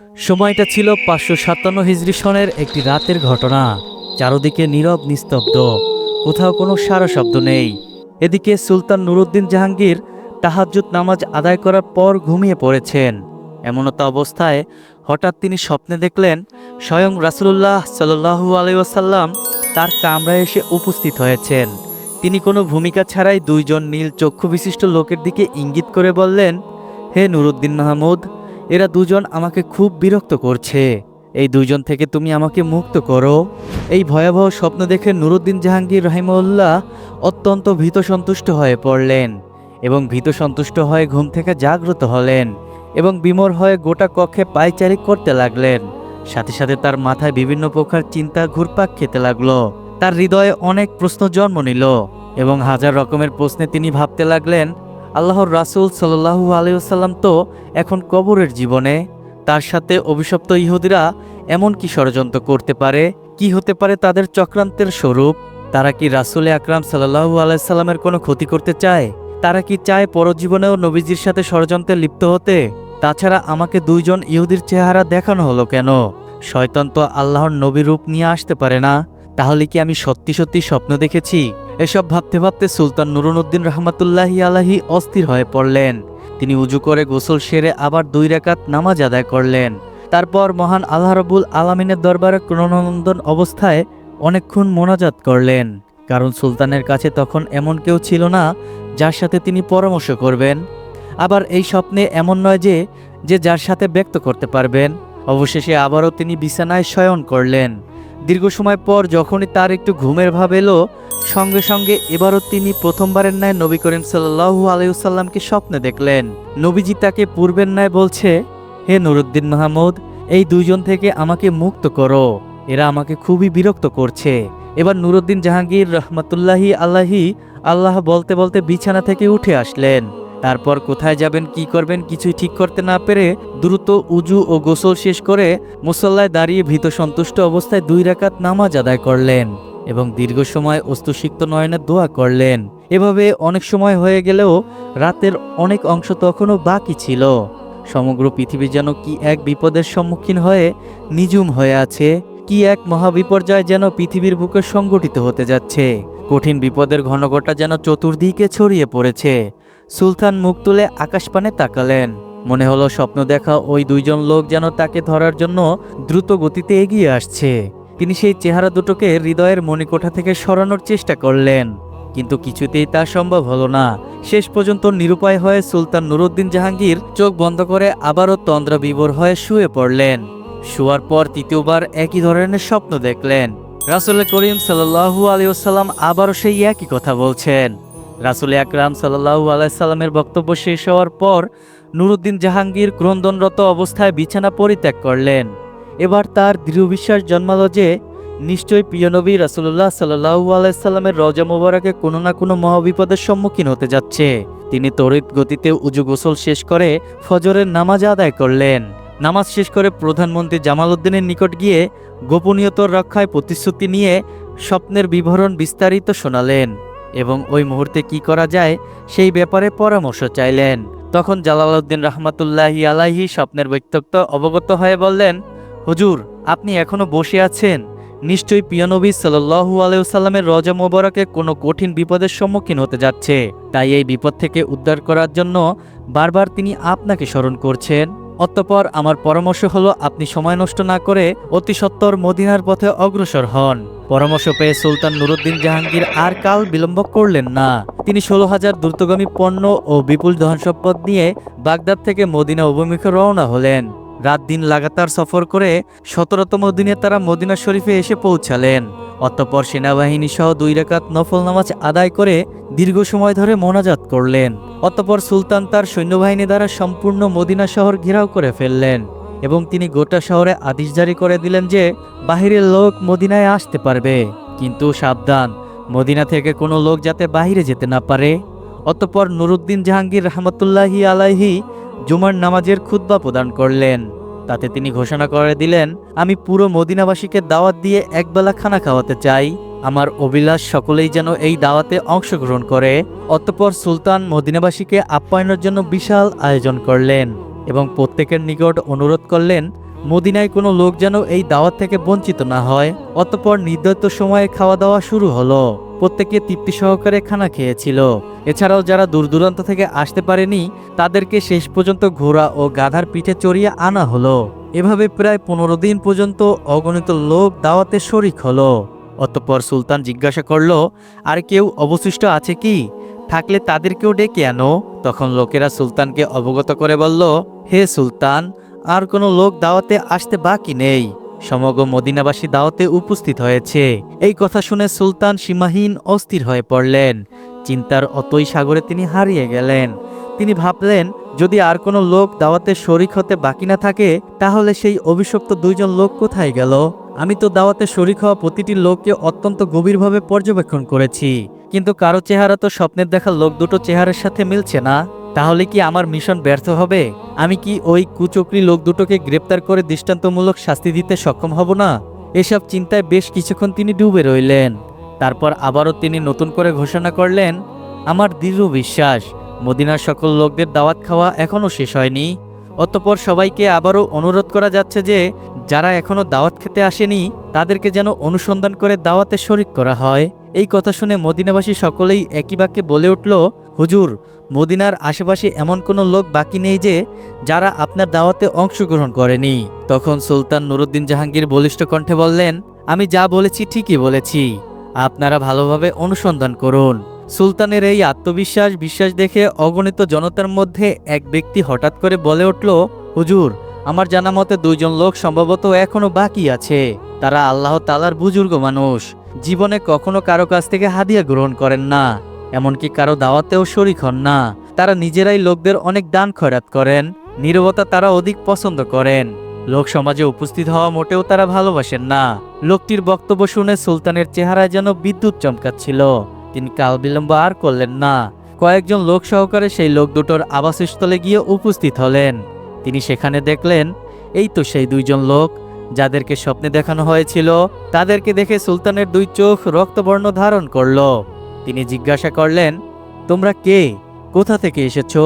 সময়টা ছিল পাঁচশো সাতান্ন হিজরি সনের একটি রাতের ঘটনা। চারদিকে নীরব, নিস্তব্ধ। কোথাও কোনো সারা শব্দ নেই। এদিকে সুলতান নুরুদ্দিন জাহাঙ্গীর তাহাজ্জুদ নামাজ আদায় করার পর ঘুমিয়ে পড়েছেন। এমনতা অবস্থায় হঠাৎ তিনি স্বপ্নে দেখলেন, স্বয়ং রাসুলুল্লাহ সাল্লু আলাইসাল্লাম তার কামরায় এসে উপস্থিত হয়েছেন। তিনি কোনো ভূমিকা ছাড়াই দুইজন নীল চক্ষু বিশিষ্ট লোকের দিকে ইঙ্গিত করে বললেন, হে নুরুদ্দিন মাহমুদ এরা দুজন আমাকে খুব বিরক্ত করছে। এই দুইজন থেকে তুমি আমাকে মুক্ত করো। এই ভয়াবহ স্বপ্ন দেখে নুরুদ্দিন জাহাঙ্গীর রহিমউল্লাহ অত্যন্ত ভীত সন্তুষ্ট হয়ে পড়লেন এবং ভীত সন্তুষ্ট হয়ে ঘুম থেকে জাগ্রত হলেন এবং বিমর হয়ে গোটা কক্ষে পায়চারি করতে লাগলেন। সাথে সাথে তার মাথায় বিভিন্ন প্রকার চিন্তা ঘুরপাক খেতে লাগল। তার হৃদয়ে অনেক প্রশ্ন জন্ম নিল এবং হাজার রকমের প্রশ্নে তিনি ভাবতে লাগলেন আল্লাহর রাসূল সাল্লাহু আলিয়াল্লাম তো এখন কবরের জীবনে। তার সাথে অভিশপ্ত ইহুদিরা এমন কি ষড়যন্ত্র করতে পারে? কি হতে পারে তাদের চক্রান্তের স্বরূপ? তারা কি রাসূল আকরাম সাল্লাহু আলাইসাল্লামের কোনো ক্ষতি করতে চায়? তারা কি চায় পরজীবনেও নবীজির সাথে ষড়যন্ত্রে লিপ্ত হতে? তাছাড়া আমাকে দুইজন ইহুদির চেহারা দেখানো হলো কেন? শয়তান তো আল্লাহর নবী রূপ নিয়ে আসতে পারে না। তাহলে কি আমি সত্যি সত্যি স্বপ্ন দেখেছি? এসব ভাবতে ভাবতে সুলতান নুরুদ্দিন রহমাতুল্লাহি আলাহি অস্থির হয়ে পড়লেন। তিনি উজু করে গোসল সেরে আবার দুই রেকাত নামাজ আদায় করলেন। তারপর মহান আল্লাহ রবুল আলমিনের দরবারে ক্রণনন্দন অবস্থায় অনেকক্ষণ মোনাজাত করলেন। কারণ সুলতানের কাছে তখন এমন কেউ ছিল না, যার সাথে তিনি পরামর্শ করবেন। আবার এই স্বপ্নে এমন নয় যে যে যার সাথে ব্যক্ত করতে পারবেন। অবশেষে আবারও তিনি বিছানায় শয়ন করলেন। দীর্ঘ সময় পর যখনই তার একটু ঘুমের ভাব এলো, সঙ্গে সঙ্গে এবারও তিনি প্রথমবারের ন্যায় নবী করিম সাল্লাহু আলাইসাল্লামকে স্বপ্নে দেখলেন। নবীজি তাকে পূর্বের ন্যায় বলছে, হে নুরুদ্দিন মাহমুদ, এই দুইজন থেকে আমাকে মুক্ত করো। এরা আমাকে খুবই বিরক্ত করছে। এবার নুরুদ্দিন জাহাঙ্গীর রহমতুল্লাহি আল্লাহি আল্লাহ বলতে বলতে বিছানা থেকে উঠে আসলেন। তারপর কোথায় যাবেন, কি করবেন কিছুই ঠিক করতে না পেরে দ্রুত উজু ও গোসল শেষ করে মুসল্লায় দাঁড়িয়ে ভীত সন্তুষ্ট অবস্থায় দুই রাকাত নামাজ আদায় করলেন এবং দীর্ঘ সময় অস্তুসিক্ত নয়নের দোয়া করলেন। এভাবে অনেক সময় হয়ে গেলেও রাতের অনেক অংশ তখনও বাকি ছিল। সমগ্র পৃথিবী যেন কি এক বিপদের সম্মুখীন হয়ে নিঝুম হয়ে আছে, কি এক মহাবিপর্যয় যেন পৃথিবীর বুকে সংগঠিত হতে যাচ্ছে। কঠিন বিপদের ঘনঘটা যেন চতুর্দিকে ছড়িয়ে পড়েছে। সুলতান মুখ তুলে আকাশপানে তাকালেন। মনে হলো স্বপ্ন দেখা ওই দুইজন লোক যেন তাকে ধরার জন্য দ্রুত গতিতে এগিয়ে আসছে। তিনি সেই চেহারা দুটোকে হৃদয়ের মণিকোঠা থেকে সরানোর চেষ্টা করলেন। কিন্তু কিছুতেই তা সম্ভব হলো না। শেষ পর্যন্ত নিরুপায় হয়ে সুলতান নুরুদ্দিন জাহাঙ্গীর চোখ বন্ধ করে আবারও তন্দ্রা বিভোর হয়ে শুয়ে পড়লেন। শুয়ার পর তৃতীয়বার একই ধরনের স্বপ্ন দেখলেন। রাসুল করিম সাল্লাহু আলিয়াল্লাম আবারও সেই একই কথা বলছেন। রাসুল আকরাম সাল্লাহু আলাইসাল্লামের বক্তব্য শেষ হওয়ার পর নুরুদ্দিন জাহাঙ্গীর ক্রন্দনরত অবস্থায় বিছানা পরিত্যাগ করলেন। এবার তার দৃঢ় বিশ্বাস জন্মালো যে, নিশ্চয়ই প্রিয়নবী রাসুল্লাহ সাল্লাহু আলাইসাল্লামের রজা মোবারকে কোনো না কোনো মহাবিপদের সম্মুখীন হতে যাচ্ছে। তিনি তড়িৎ গতিতে উজু গোসল শেষ করে ফজরের নামাজ আদায় করলেন। নামাজ শেষ করে প্রধানমন্ত্রী জামাল উদ্দিনের নিকট গিয়ে গোপনীয়তার রক্ষায় প্রতিশ্রুতি নিয়ে স্বপ্নের বিবরণ বিস্তারিত শোনালেন। এবং ওই মুহূর্তে কি করা যায় সেই ব্যাপারে পরামর্শ চাইলেন। তখন জালালউদ্দিন রহমাতুল্লাহি আলাহি স্বপ্নের বৈত্যক্ত অবগত হয়ে বললেন, হুজুর, আপনি এখনও বসে আছেন? নিশ্চয়ই পিয়নবী সাল্লু আলাইসাল্লামের রজা মোবারকে কোনো কঠিন বিপদের সম্মুখীন হতে যাচ্ছে। তাই এই বিপদ থেকে উদ্ধার করার জন্য বারবার তিনি আপনাকে স্মরণ করছেন। অতঃপর আমার পরামর্শ হলো, আপনি সময় নষ্ট না করে অতি সত্বর মদিনার পথে অগ্রসর হন। পরামর্শ পেয়ে সুলতান নুরুদ্দিন জাহাঙ্গীর আর কাল বিলম্ব করলেন না। তিনি ষোলো হাজার দ্রুতগামী পণ্য ও বিপুল ধন সম্পদ নিয়ে বাগদাদ থেকে মদিনা অভিমুখে রওনা হলেন। রাত দিন লাগাতার সফর করে সতেরোতম দিনে তারা মদিনা শরীফে এসে পৌঁছালেন। অতঃপর সেনাবাহিনী সহ দুই রেখাত নফল নামাজ আদায় করে দীর্ঘ সময় ধরে মোনাজাত করলেন। অতঃপর সুলতান তার সৈন্যবাহিনী দ্বারা সম্পূর্ণ মদিনা শহর ঘেরাও করে ফেললেন। এবং তিনি গোটা শহরে আদেশ জারি করে দিলেন যে বাহিরের লোক মদিনায় আসতে পারবে। কিন্তু সাবধান, মদিনা থেকে কোনো লোক যাতে বাহিরে যেতে না পারে। অতঃপর নুরুদ্দিন জাহাঙ্গীর রহমতুল্লাহি আলাইহি জুমার নামাজের খুদ্া প্রদান করলেন। তাতে তিনি ঘোষণা করে দিলেন, আমি পুরো মদিনাবাসীকে দাওয়াত দিয়ে একবেলা খানা খাওয়াতে চাই। আমার অভিলাষ সকলেই যেন এই দাওয়াতে অংশগ্রহণ করে। অতঃপর সুলতান মদিনাবাসীকে আপ্যায়নের জন্য বিশাল আয়োজন করলেন। এবং প্রত্যেকের নিকট অনুরোধ করলেন, মদিনায় কোনো লোক যেন এই দাওয়াত থেকে বঞ্চিত না হয়। অতপর নির্ধারিত সময়ে খাওয়া দাওয়া শুরু হলো। প্রত্যেকে তৃপ্তি সহকারে খানা খেয়েছিল। এছাড়াও যারা দূর দূরান্ত থেকে আসতে পারেনি, তাদেরকে শেষ পর্যন্ত ঘোড়া ও গাধার পিঠে চড়িয়ে আনা হলো। এভাবে প্রায় পনেরো দিন পর্যন্ত অগণিত লোক দাওয়াতে শরিক হলো। অতঃপর সুলতান জিজ্ঞাসা করল, আর কেউ অবশিষ্ট আছে কি? থাকলে তাদেরকেও ডেকে আনো। তখন লোকেরা সুলতানকে অবগত করে বলল হে সুলতান, আর কোনো লোক দাওয়াতে আসতে বাকি নেই। সমগ্র মদিনাবাসী দাওয়াতে উপস্থিত হয়েছে। এই কথা শুনে সুলতান সীমাহীন অস্থির হয়ে পড়লেন। চিন্তার অতই সাগরে তিনি হারিয়ে গেলেন। তিনি ভাবলেন, যদি আর কোনো লোক দাওয়াতে শরিক হতে বাকি না থাকে, তাহলে সেই অভিশপ্ত দুইজন লোক কোথায় গেল? আমি তো দাওয়াতে শরিক হওয়া প্রতিটি লোককে অত্যন্ত গভীরভাবে পর্যবেক্ষণ করেছি। কিন্তু কারও চেহারা তো স্বপ্নের দেখা লোক দুটো চেহারার সাথে মিলছে না। তাহলে কি আমার মিশন ব্যর্থ হবে? আমি কি ওই কুচক্রি লোক দুটোকে গ্রেপ্তার করে দৃষ্টান্তমূলক শাস্তি দিতে সক্ষম হব না? এসব চিন্তায় বেশ কিছুক্ষণ তিনি ডুবে রইলেন। তারপর আবারও তিনি নতুন করে ঘোষণা করলেন, আমার দৃঢ় বিশ্বাস, মদিনার সকল লোকদের দাওয়াত খাওয়া এখনও শেষ হয়নি। অতঃপর সবাইকে আবারও অনুরোধ করা যাচ্ছে যে, যারা এখনও দাওয়াত খেতে আসেনি, তাদেরকে যেন অনুসন্ধান করে দাওয়াতে শরিক করা হয়। এই কথা শুনে মদিনাবাসী সকলেই একই বাক্যে বলে উঠল হুজুর, মদিনার আশেপাশে এমন কোনো লোক বাকি নেই যে, যারা আপনার দাওয়াতে অংশগ্রহণ করেনি। তখন সুলতান নুরুদ্দিন জাহাঙ্গীর বলিষ্ঠ কণ্ঠে বললেন, আমি যা বলেছি ঠিকই বলেছি। আপনারা ভালোভাবে অনুসন্ধান করুন। সুলতানের এই আত্মবিশ্বাস, বিশ্বাস দেখে অগণিত জনতার মধ্যে এক ব্যক্তি হঠাৎ করে বলে উঠল, হুজুর, আমার জানা মতে দুইজন লোক সম্ভবত এখনও বাকি আছে। তারা আল্লাহ তালার বুজুর্গ মানুষ। জীবনে কখনো কারও কাছ থেকে হাদিয়া গ্রহণ করেন না। এমনকি কারও দাওয়াতেও শরিক হন না। তারা নিজেরাই লোকদের অনেক দান খয়রাত করেন, নীরবতা তারা অধিক পছন্দ করেন। লোক সমাজে উপস্থিত হওয়া মোটেও তারা ভালোবাসেন না। লোকটির বক্তব্য শুনে সুলতানের চেহারায় যেন বিদ্যুৎ চমকাচ্ছিল। তিনি কাল বিলম্ব আর করলেন না। কয়েকজন লোক সহকারে সেই লোক দুটোর আবাসস্থলে গিয়ে উপস্থিত হলেন। তিনি সেখানে দেখলেন, এই তো সেই দুইজন লোক। যাদেরকে স্বপ্নে দেখানো হয়েছিল, তাদেরকে দেখে সুলতানের দুই চোখ রক্তবর্ণ ধারণ করল। তিনি জিজ্ঞাসা করলেন, তোমরা কে? কোথা থেকে এসেছ?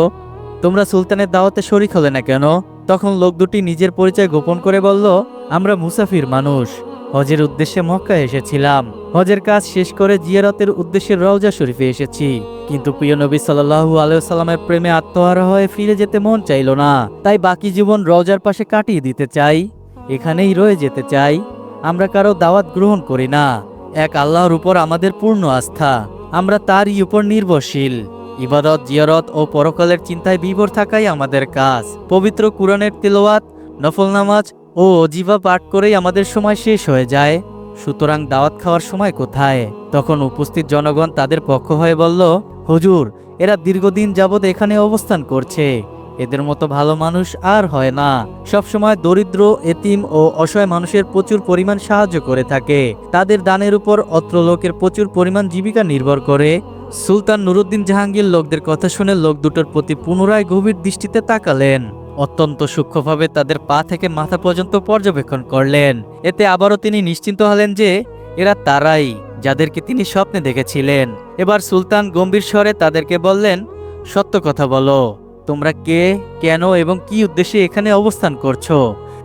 তোমরা সুলতানের দাওয়াতে শরিক হলে না কেন? তখন লোক দুটি নিজের পরিচয় গোপন করে বলল, আমরা মুসাফির মানুষ। হজের উদ্দেশ্যে মক্কায় এসেছিলাম। হজের কাজ শেষ করে জিয়ারতের উদ্দেশ্যে রওজা শরীফে এসেছি। কিন্তু প্রিয় নবী সাল্লাহু আলাইসাল্লামের প্রেমে আত্মহারা হয়ে ফিরে যেতে মন চাইল না। তাই বাকি জীবন রওজার পাশে কাটিয়ে দিতে চাই। এখানেই রয়ে যেতে চাই। আমরা কারও দাওয়াত গ্রহণ করি না। এক আল্লাহর উপর আমাদের পূর্ণ আস্থা। আমরা তারই উপর নির্ভরশীল। ইবাদত, জিয়ারত ও পরকালের চিন্তায় বিভোর থাকাই আমাদের কাজ। পবিত্র কুরআনের তেলাওয়াত, নফল নামাজ ও অজিবা পাঠ করেই আমাদের সময় শেষ হয়ে যায়। সুতরাং দাওয়াত খাওয়ার সময় কোথায়? তখন উপস্থিত জনগণ তাদের পক্ষ হয়ে বলল, হুজুর, এরা দীর্ঘদিন যাবৎ এখানে অবস্থান করছে। এদের মতো ভালো মানুষ আর হয় না। সবসময় দরিদ্র, এতিম ও অসহায় মানুষের প্রচুর পরিমাণ সাহায্য করে থাকে। তাদের দানের উপর অত্র লোকের প্রচুর পরিমাণ জীবিকা নির্ভর করে। সুলতান নুরুদ্দিন জাহাঙ্গীর লোকদের কথা শুনে লোক দুটোর প্রতি পুনরায় গভীর দৃষ্টিতে তাকালেন। অত্যন্ত সূক্ষ্মভাবে তাদের পা থেকে মাথা পর্যন্ত পর্যবেক্ষণ করলেন। এতে আবারও তিনি নিশ্চিন্ত হলেন যে, এরা তারাই, যাদেরকে তিনি স্বপ্নে দেখেছিলেন। এবার সুলতান গম্ভীর স্বরে তাদেরকে বললেন, সত্য কথা বলো। তোমরা কে, কেন এবং কি উদ্দেশ্যে এখানে অবস্থান করছ?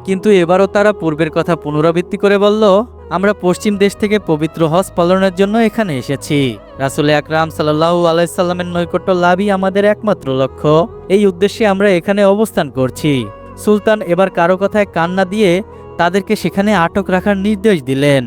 কিন্তু এবারও তারা পূর্বের কথা পুনরাবৃত্তি করে বলল, আমরা পশ্চিম দেশ থেকে পবিত্র হজ পালনের জন্য এখানে এসেছি। রাসুল আকরাম সাল্লাহু আলাইসাল্লামের নৈকট্য লাভই আমাদের একমাত্র লক্ষ্য। এই উদ্দেশ্যে আমরা এখানে অবস্থান করছি। সুলতান এবার কারও কথায় কান্না দিয়ে তাদেরকে সেখানে আটক রাখার নির্দেশ দিলেন।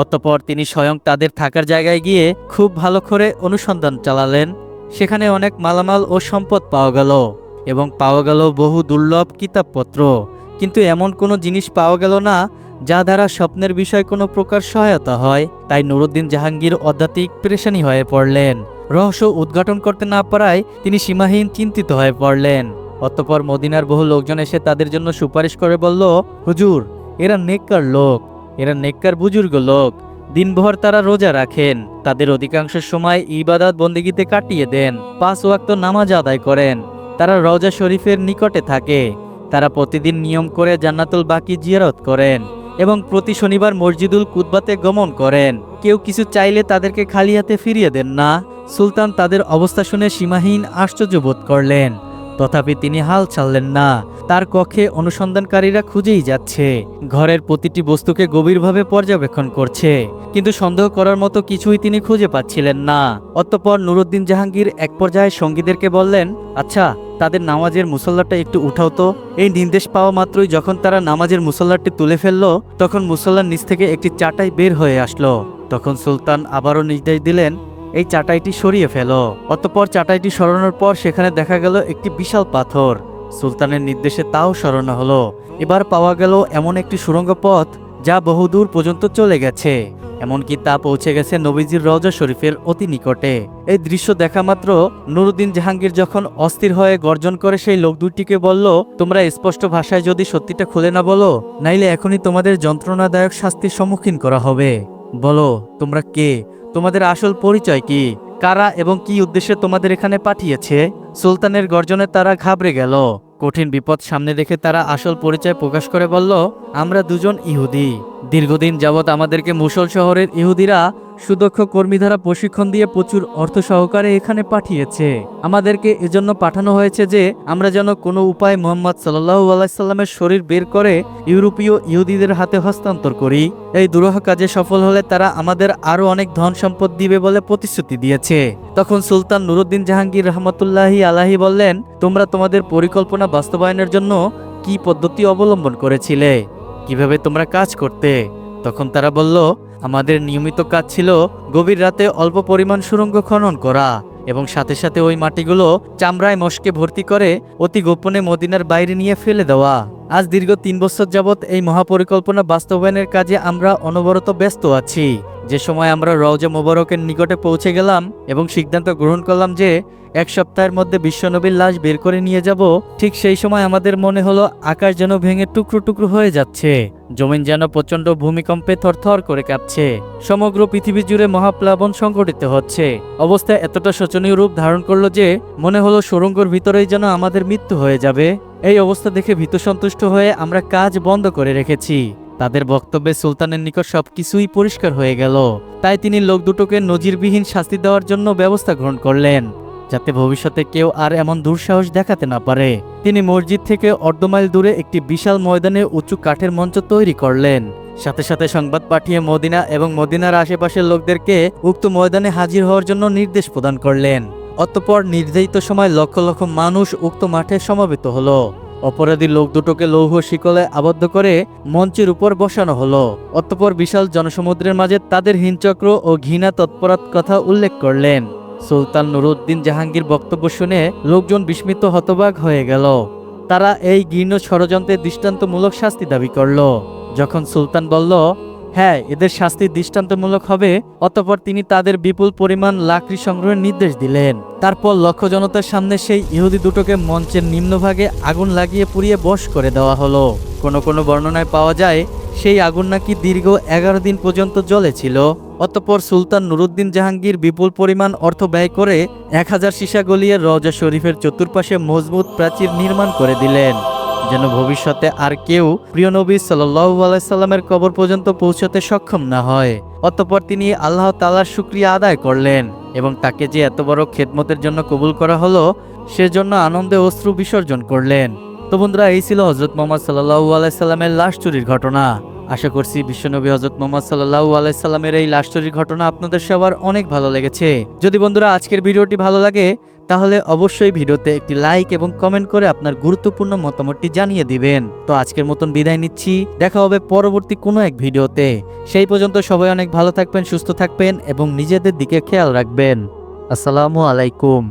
অতপর তিনি স্বয়ং তাদের থাকার জায়গায় গিয়ে খুব ভালো করে অনুসন্ধান চালালেন। সেখানে অনেক মালামাল ও সম্পদ পাওয়া গেল এবং পাওয়া গেল বহু দুর্লভ কিতাবপত্র। কিন্তু এমন কোনো জিনিস পাওয়া গেল না, যা দ্বারা স্বপ্নের বিষয়ে কোনো প্রকার সহায়তা হয়। তাই নুরুদ্দিন জাহাঙ্গীর অধ্যাত্মিক প্রেশানি হয়ে পড়লেন। রহস্য উদ্ঘাটন করতে না পারায় তিনি সীমাহীন চিন্তিত হয়ে পড়লেন। অতপর মদিনার বহু লোকজন এসে তাদের জন্য সুপারিশ করে বলল, হুজুর, এরা নেককার লোক। এরা নেককার বুজুর্গ লোক। দিনভর তারা রোজা রাখেন। তাদের অধিকাংশ সময় ইবাদত বন্দিগিতে কাটিয়ে দেন, পাঁচ ওয়াক্ত নামাজ আদায় করেন। তারা রওজা শরীফের নিকটে থাকে। তারা প্রতিদিন নিয়ম করে জান্নাতুল বাকি জিয়ারত করেন এবং প্রতি শনিবার মসজিদুল কুতবাতে গমন করেন। কেউ কিছু চাইলে তাদেরকে খালি হাতে ফিরিয়ে দেন না। সুলতান তাদের অবস্থা শুনে সীমাহীন আশ্চর্য বোধ করলেন। তথাপি তিনি হাল ছাড়লেন না। তার কক্ষে অনুসন্ধানকারীরা খুঁজেই যাচ্ছে। ঘরের প্রতিটি বস্তুকে গভীরভাবে পর্যবেক্ষণ করছে। কিন্তু সন্দেহ করার মতো কিছুই তিনি খুঁজে পাচ্ছিলেন না। অতঃপর নুরুদ্দিন জাহাঙ্গীর এক পর্যায়ে সঙ্গীদেরকে বললেন আচ্ছা তাদের নামাজের মুসল্লাটা একটু উঠাও তো। এই নির্দেশ পাওয়া মাত্রই যখন তারা নামাজের মুসল্লাটি তুলে ফেলল, তখন মুসল্লার নিচ থেকে একটি চাটাই বের হয়ে আসলো। তখন সুলতান আবারও নির্দেশ দিলেন এই চাটাইটি সরিয়ে ফেলো। অতঃপর চাটাইটি সরানোর পর সেখানে দেখা গেল একটি বিশাল পাথর। সুলতানের নির্দেশে তাও সরানো হলো। এবার পাওয়া গেল এমন একটি সুড়ঙ্গ পথ যা বহুদূর পর্যন্ত চলে গেছে। এমনকি তা পৌঁছে গেছে নবীজির রজা শরীফের অতি নিকটে। এই দৃশ্য দেখা মাত্র নুরুদ্দিন জাহাঙ্গীর যখন অস্থির হয়ে গর্জন করে সেই লোক দুটিকে বলল, তোমরা স্পষ্ট ভাষায় যদি সত্যিটা খুলে না বলো, নাইলে এখনই তোমাদের যন্ত্রণাদায়ক শাস্তির সম্মুখীন করা হবে। বলো, তোমরা কে? তোমাদের আসল পরিচয় কি? কারা এবং কি উদ্দেশ্যে তোমাদের এখানে পাঠিয়েছে? সুলতানের গর্জনে তারা ঘাবড়ে গেল। কঠিন বিপদ সামনে রেখে তারা আসল পরিচয় প্রকাশ করে বলল, আমরা দুজন ইহুদি। দীর্ঘদিন যাবৎ আমাদেরকে মুসল শহরের ইহুদিরা সুদক্ষ কর্মী দ্বারা প্রশিক্ষণ দিয়ে প্রচুর অর্থ সহকারে এখানে পাঠিয়েছে। আমাদেরকে এজন্য পাঠানো হয়েছে যে, আমরা যেন কোনো উপায় মোহাম্মদ সাল্লাহু আলাইসাল্লামের শরীর বের করে ইউরোপীয় ইহুদিদের হাতে হস্তান্তর করি। এই দুরহ কাজে সফল হলে তারা আমাদের আরও অনেক ধন সম্পদ দিবে বলে প্রতিশ্রুতি দিয়েছে। তখন সুলতান নুরুদ্দিন জাহাঙ্গীর রহমতুল্লাহি আলাহি বললেন, তোমরা তোমাদের পরিকল্পনা বাস্তবায়নের জন্য কি পদ্ধতি অবলম্বন করেছিলে? কীভাবে তোমরা কাজ করতে? তখন তারা বলল আমাদের নিয়মিত কাজ ছিল গভীর রাতে অল্প পরিমাণ সুড়ঙ্গ খনন করা এবং সাথে সাথে ওই মাটিগুলো চামড়ায় মস্কে ভর্তি করে অতি গোপনে মদিনার বাইরে নিয়ে ফেলে দেওয়া। আজ দীর্ঘ তিন বছর যাবৎ এই মহাপরিকল্পনা বাস্তবায়নের কাজে আমরা অনবরত ব্যস্ত আছি। যে সময় আমরা রওজা মোবারকের নিকটে পৌঁছে গেলাম এবং সিদ্ধান্ত গ্রহণ করলাম যে এক সপ্তাহের মধ্যে বিশ্বনবীর লাশ বের করে নিয়ে যাব, ঠিক সেই সময় আমাদের মনে হলো আকাশ যেন ভেঙে টুকরো টুকরো হয়ে যাচ্ছে। জমিন যেন প্রচণ্ড ভূমিকম্পে থরথর করে কাঁপছে। সমগ্র পৃথিবী জুড়ে মহাপ্লাবন সংঘটিত হচ্ছে। অবস্থা এতটা শোচনীয় রূপ ধারণ করল যে মনে হলো সুরঙ্গর ভিতরেই যেন আমাদের মৃত্যু হয়ে যাবে। এই অবস্থা দেখে ভীত সন্তুষ্ট হয়ে আমরা কাজ বন্ধ করে রেখেছি। তাদের বক্তব্যে সুলতানের নিকট সবকিছুই পরিষ্কার হয়ে গেল। তাই তিনি লোক দুটোকে নজিরবিহীন শাস্তি দেওয়ার জন্য ব্যবস্থা গ্রহণ করলেন। যাতে ভবিষ্যতে কেউ আর এমন দুঃসাহস দেখাতে না পারে। তিনি মসজিদ থেকে অর্ধমাইল দূরে একটি বিশাল ময়দানে উঁচু কাঠের মঞ্চ তৈরি করলেন। সাথে সাথে সংবাদ পাঠিয়ে মদিনা এবং মদিনার আশেপাশের লোকদেরকে উক্ত ময়দানে হাজির হওয়ার জন্য নির্দেশ প্রদান করলেন। অতঃপর নির্ধারিত সময় লক্ষ লক্ষ মানুষ উক্ত মাঠে সমবেত হলো। অপরাধী লোক দুটোকে লৌহ শিকলে আবদ্ধ করে মঞ্চের উপর বসানো হলো। অতঃপর বিশাল জনসমুদ্রের মাঝে তাদের হিনচক্র ও ঘৃণা তৎপরত কথা উল্লেখ করলেন। সুলতান নুরুদ্দিন জাহাঙ্গীর বক্তব্য শুনে লোকজন বিস্মিত হতবাক হয়ে গেল। তারা এই ঘৃণ ষড়যন্ত্রের দৃষ্টান্তমূলক শাস্তি দাবি করল। যখন সুলতান বলল হ্যাঁ এদের শাস্তি দৃষ্টান্তমূলক হবে, অতঃপর তিনি তাদের বিপুল পরিমাণ লাকড়ি সংগ্রহের নির্দেশ দিলেন। তারপর লক্ষ জনতার সামনে সেই ইহুদি দুটোকে মঞ্চের নিম্নভাগে আগুন লাগিয়ে পুড়িয়ে বশ করে দেওয়া হলো। কোনো কোনো বর্ণনায় পাওয়া যায়, সেই আগুন নাকি দীর্ঘ এগারো দিন পর্যন্ত জ্বলেছিল অতঃপর সুলতান নুরুদ্দিন জাহাঙ্গীর বিপুল পরিমাণ অর্থ ব্যয় করে এক হাজার সীসা গলিয়ে রওজা শরীফের চতুর্পাশে মজবুত প্রাচীর নির্মাণ করে দিলেন। যেন ভবিষ্যতে আর কেউ প্রিয় নবী সাল্লাহু কবর পর্যন্ত পৌঁছতে সক্ষম না হয়। অতঃপর তিনি আল্লাহ তালার শুক্রিয়া আদায় করলেন এবং তাকে যে এত বড় খেদমতের জন্য কবুল করা হলো, সেজন্য আনন্দে অশ্রু বিসর্জন করলেন। তো বন্ধুরা, এই ছিল হজরত মোহাম্মদ সাল্লাহু আলাইসাল্লামের লাশ চুরির ঘটনা। আশা করছি বিশ্বনবী হজরত মোহাম্মদ সাল্লাহু আলাইসাল্লামের এই লাশ ঘটনা আপনাদের সবার অনেক ভালো লেগেছে। যদি বন্ধুরা আজকের ভিডিওটি ভালো লাগে, তাহলে অবশ্যই ভিডিওতে একটি লাইক এবং কমেন্ট করে আপনার গুরুত্বপূর্ণ মতামতটি জানিয়ে দিবেন। তো আজকের মতন বিদায় নিচ্ছি, দেখা হবে পরবর্তী কোনো এক ভিডিওতে। সেই পর্যন্ত সবাই অনেক ভালো থাকবেন, সুস্থ থাকবেন এবং নিজেদের দিকে খেয়াল রাখবেন। আসসালামু আলাইকুম।